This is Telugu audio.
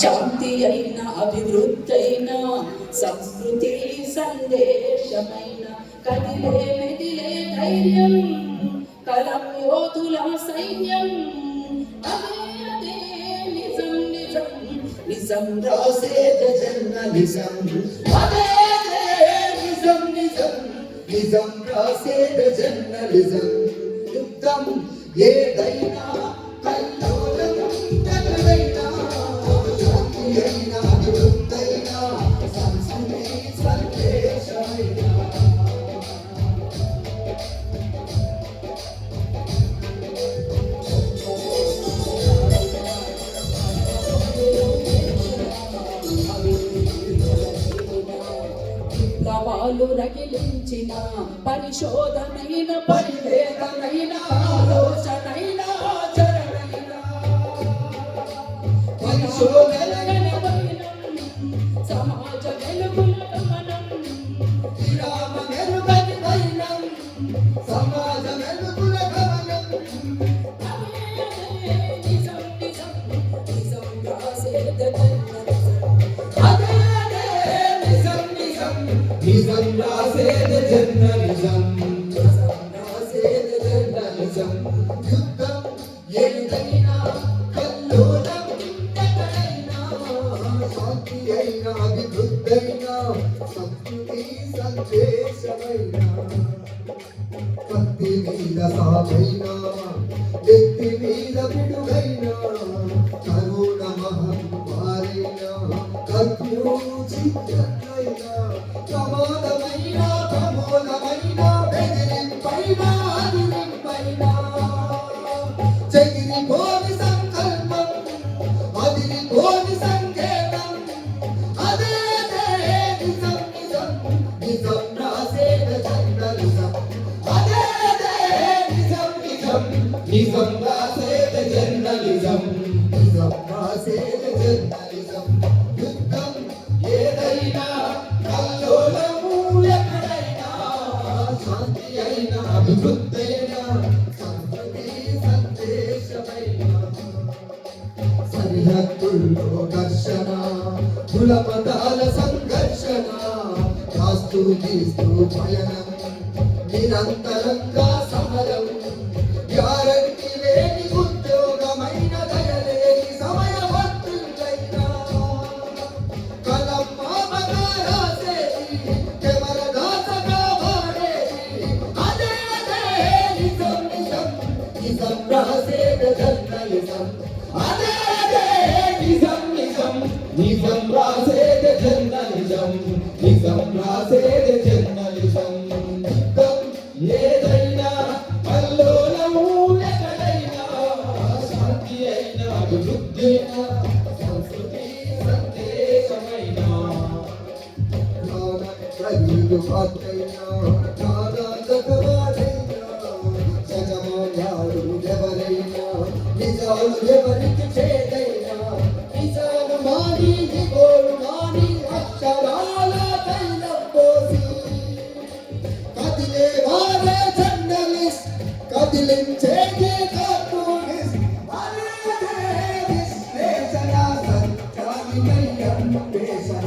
శాంతి అయిన అభివృద్ధి అయిన సంస్కృతి సందేశమైన కదిలే మెదిలే ధైర్యం కలం యోధుల సైన్యం. నిజం నిజం నిజం రాసేద జర్నలిజం అదే అదే నిజం నిజం నిజం రాసేద జర్నలిజం యుద్ధం ఏదైనా విప్లవాలు రగిలించిన పరిశోధనైన పరివేదనైన ఆలోచనైన ఆచరణైన. పరిశోధనైన నిజం నిజం నిజం రాసేద జర్నలిజం. సంస్కృతి సందేశమైనా కత్తి మీద సాగైనా ఎత్తి మీద పిడుగైనా కరుణ మహమ్మారైనా కర్ఫ్యూ చిత్రమైనా ప్రమాదమైన ప్రమోదమైన బెదిరింపైన సరిహద్దుల్లో ఘర్షణ కుల మతాల సంఘర్షణ కాస్తూ తీస్తూ పయనం నిరంతరంగా సమరం జర్నలిజం అదే అదే నిజం నిజం. నిజం రాసేద జర్నలిజం. నిజం జర్నలిజం. ఏదైనా ఎక్కడైనా శాంతి అయినా అభివృద్ధి అయినా సంస్కృతి ప్రజలు పాత్రైనా ఎవరైనా. నిజాలు ఎవరికి చేదైనా నిజాలు మాని నిగోడు మాని అక్షరాల తైలం పోసి కదిలే వారే జర్నలిస్ట్ కదిలించేది కార్టూనిస్ట్ అదే అదే విశ్లేషణ సత్యాన్ని అన్వేషణ